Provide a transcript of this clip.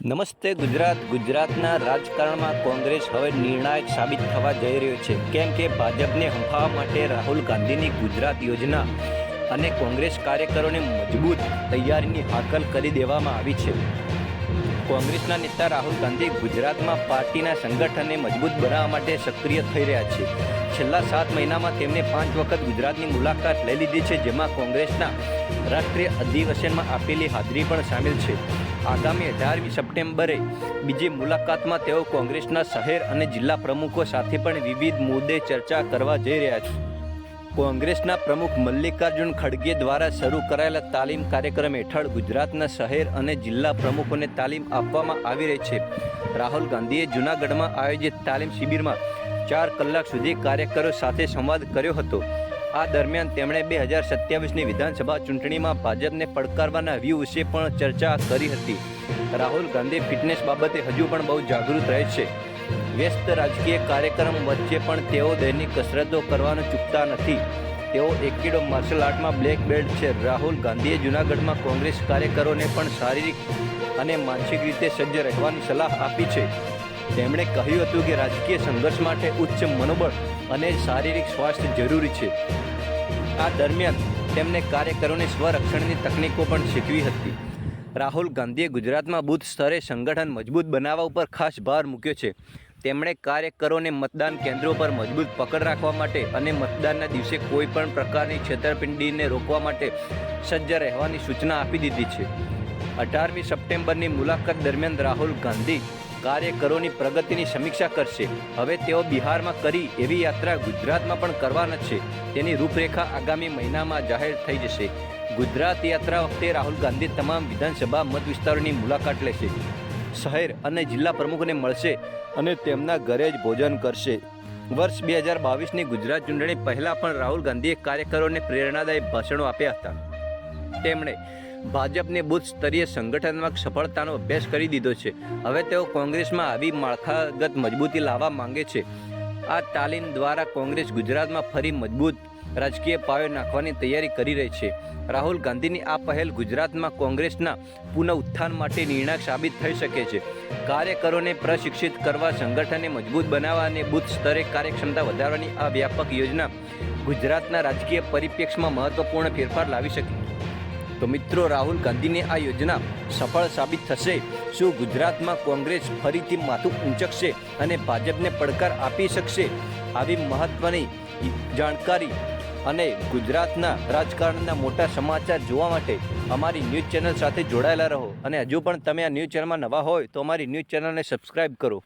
નમસ્તે, ગુજરાત, ગુજરાતના રાજકારણમાં કોંગ્રેસ હવે નિર્ણાયક સાબિત થવા જઈ રહ્યો છે. કેમ કે ભાજપને હંફાવવા માટે રાહુલ ગાંધીની ગુજરાત યોજના અને કોંગ્રેસ કાર્યકરોને મજબૂત તૈયારીની હાકલ કરી દેવામાં આવી છે. કોંગ્રેસના નેતા રાહુલ ગાંધી ગુજરાતમાં પાર્ટીના સંગઠનને મજબૂત બનાવવા માટે સક્રિય થઈ રહ્યા છે. છેલ્લા સાત મહિનામાં તેમણે પાંચ વખત ગુજરાતની મુલાકાત લઈ લીધી છે, જેમાં કોંગ્રેસના રાષ્ટ્રીય અધિવેશનમાં આપેલી હાજરી પણ સામેલ છે. આગામી અઢારમી સપ્ટેમ્બરે બીજી મુલાકાતમાં તેઓ કોંગ્રેસના શહેર અને જિલ્લા પ્રમુખો સાથે પણ વિવિધ મુદ્દે ચર્ચા કરવા જઈ રહ્યા છે. કોંગ્રેસના પ્રમુખ મલ્લિકાર્જુન ખડગે દ્વારા શરૂ કરાયેલા તાલીમ કાર્યક્રમ હેઠળ ગુજરાતના શહેર અને જિલ્લા પ્રમુખોને તાલીમ આપવામાં આવી રહી છે. રાહુલ ગાંધીએ જૂનાગઢમાં આયોજિત તાલીમ શિબિરમાં ચાર કલાક સુધી કાર્યકરો સાથે સંવાદ કર્યો હતો. આ દરમિયાન તેમણે બે હજાર સત્યાવીસની વિધાનસભા ચૂંટણીમાં ભાજપને પડકારવાના વ્યૂ વિશે પણ ચર્ચા કરી હતી. રાહુલ ગાંધી ફિટનેસ બાબતે હજુ પણ બહુ જાગૃત રહે છે. વ્યસ્ત રાજકીય કાર્યક્રમ વચ્ચે પણ તેઓ દૈનિક કસરતો કરવાનું ચૂકતા નથી. તેઓ એકેડો માર્શલ આર્ટમાં બ્લેક બેલ્ટ છે. રાહુલ ગાંધીએ જૂનાગઢમાં કોંગ્રેસ કાર્યકરોને પણ શારીરિક અને માનસિક રીતે સજ્જ રહેવાની સલાહ આપી છે. તેમણે કહ્યું હતું કે રાજકીય સંઘર્ષ માટે ઉચ્ચ મનોબળ અને શારીરિક સ્વાસ્થ્ય જરૂરી છે. આ દરમિયાન તેમણે કાર્યકરોને સ્વરક્ષણની તકનીકો પણ શીખવી હતી. રાહુલ ગાંધીએ ગુજરાતમાં બુથ સ્તરે સંગઠન મજબૂત બનાવવા ઉપર ખાસ ભાર મૂક્યો છે. તેમણે કાર્યકરોને મતદાન કેન્દ્રો પર મજબૂત પકડ રાખવા માટે અને મતદાનના દિવસે કોઈ પણ પ્રકારની છેતરપિંડીને રોકવા માટે સજ્જ રહેવાની સૂચના આપી દીધી છે. અઢારમી સપ્ટેમ્બરની મુલાકાત દરમિયાન રાહુલ ગાંધી કાર્યકરોની પ્રગતિની સમીક્ષા કરશે. હવે તેઓ બિહારમાં કરી એવી યાત્રા ગુજરાતમાં પણ કરવાના છે. તેની રૂપરેખા આગામી મહિનામાં જાહેર થઈ જશે. ગુજરાત યાત્રા વખતે રાહુલ ગાંધી તમામ વિધાનસભા મત વિસ્તારોની મુલાકાત લેશે. શહેર અને જિલ્લા પ્રમુખને મળશે અને તેમના ઘરે જ ભોજન કરશે. વર્ષ બે હજાર બાવીસની ગુજરાત ચૂંટણી પહેલાં પણ રાહુલ ગાંધીએ કાર્યકરોને પ્રેરણાદાયી ભાષણો આપ્યા હતા. તેમણે ભાજપને બુથ સ્તરીય સંગઠનમાં સફળતાનો અભ્યાસ કરી દીધો છે. હવે તેઓ કોંગ્રેસમાં આવી માળખાગત મજબૂતી લાવવા માંગે છે. આ તાલીમ દ્વારા કોંગ્રેસ ગુજરાતમાં ફરી મજબૂત રાજકીય પાયો નાખવાની તૈયારી કરી રહી છે. રાહુલ ગાંધીની આ પહેલ ગુજરાતમાં કોંગ્રેસના પુનઃ ઉત્થાન માટે નિર્ણાયક સાબિત થઈ શકે છે. કાર્યકરોને પ્રશિક્ષિત કરવા, સંગઠનને મજબૂત બનાવવા અને બુથ સ્તરે કાર્યક્ષમતા વધારવાની આ વ્યાપક યોજના ગુજરાતના રાજકીય પરિપ્રેક્ષમાં મહત્વપૂર્ણ ફેરફાર લાવી શકે. તો મિત્રો, રાહુલ ગાંધીને આ યોજના સફળ સાબિત થશે. શું ગુજરાતમાં કોંગ્રેસ ફરીથી માથું ઊંચકશે અને ભાજપને પડકાર આપી શકશે? આવી મહત્વની જાણકારી અને ગુજરાતના રાજકારણના મોટા સમાચાર જોવા માટે અમારી ન્યૂઝ ચેનલ સાથે જોડાયેલા રહો. અને હજુ પણ તમે આ ન્યૂઝ ચેનલમાં નવા હોય તો અમારી ન્યૂઝ ચેનલને સબસ્ક્રાઈબ કરો.